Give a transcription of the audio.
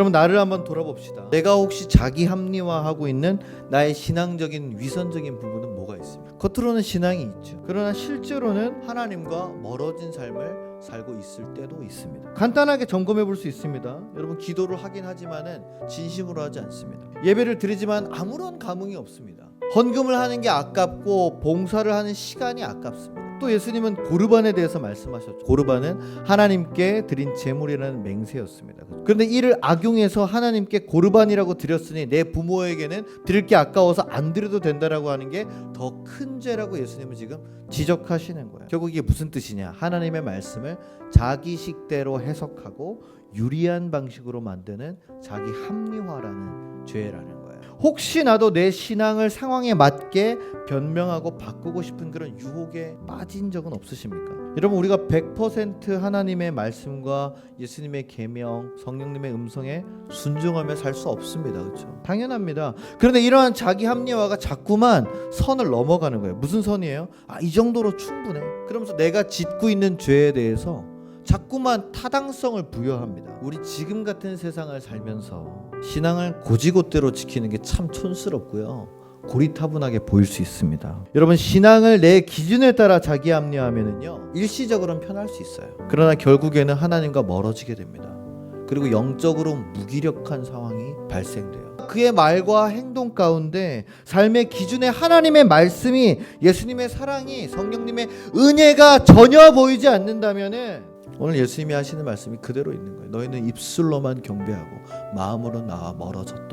그럼 나를 한번 돌아봅시다. 내가 혹시 자기 합리화하고 있는 나의 신앙적인 위선적인 부분은 뭐가 있습니까? 겉으로는 신앙이 있죠. 그러나 실제로는 하나님과 멀어진 삶을 살고 있을 때도 있습니다. 간단하게 점검해 볼 수 있습니다. 여러분 기도를 하긴 하지만은 진심으로 하지 않습니다. 예배를 드리지만 아무런 감흥이 없습니다. 헌금을 하는 게 아깝고 봉사를 하는 시간이 아깝습니다. 또 예수님은 고르반에 대해서 말씀하셨죠. 고르반은 하나님께 드린 제물이라는 맹세였습니다. 그런데 이를 악용해서 하나님께 고르반이라고 드렸으니 내 부모에게는 드릴 게 아까워서 안 드려도 된다라고 하는 게 더 큰 죄라고 예수님은 지금 지적하시는 거예요. 결국 이게 무슨 뜻이냐? 하나님의 말씀을 자기 식대로 해석하고 유리한 방식으로 만드는 자기 합리화라는 죄라는. 혹시나도 내 신앙을 상황에 맞게 변명하고 바꾸고 싶은 그런 유혹에 빠진 적은 없으십니까? 여러분 우리가 100% 하나님의 말씀과 예수님의 계명, 성령님의 음성에 순종하며 살 수 없습니다. 그렇죠? 당연합니다. 그런데 이러한 자기 합리화가 자꾸만 선을 넘어가는 거예요. 무슨 선이에요? 아, 이 정도로 충분해. 그러면서 내가 짓고 있는 죄에 대해서 자꾸만 타당성을 부여합니다. 우리 지금 같은 세상을 살면서 신앙을 고지곳대로 지키는 게 참 촌스럽고요. 고리타분하게 보일 수 있습니다. 여러분 신앙을 내 기준에 따라 자기 합리화하면은요 일시적으로는 편할 수 있어요. 그러나 결국에는 하나님과 멀어지게 됩니다. 그리고 영적으로 무기력한 상황이 발생돼요. 그의 말과 행동 가운데 삶의 기준에 하나님의 말씀이 예수님의 사랑이 성령님의 은혜가 전혀 보이지 않는다면은 오늘 예수님이 하시는 말씀이 그대로 있는 거예요. 너희는 입술로만 경배하고 마음으로 나와 멀어졌다.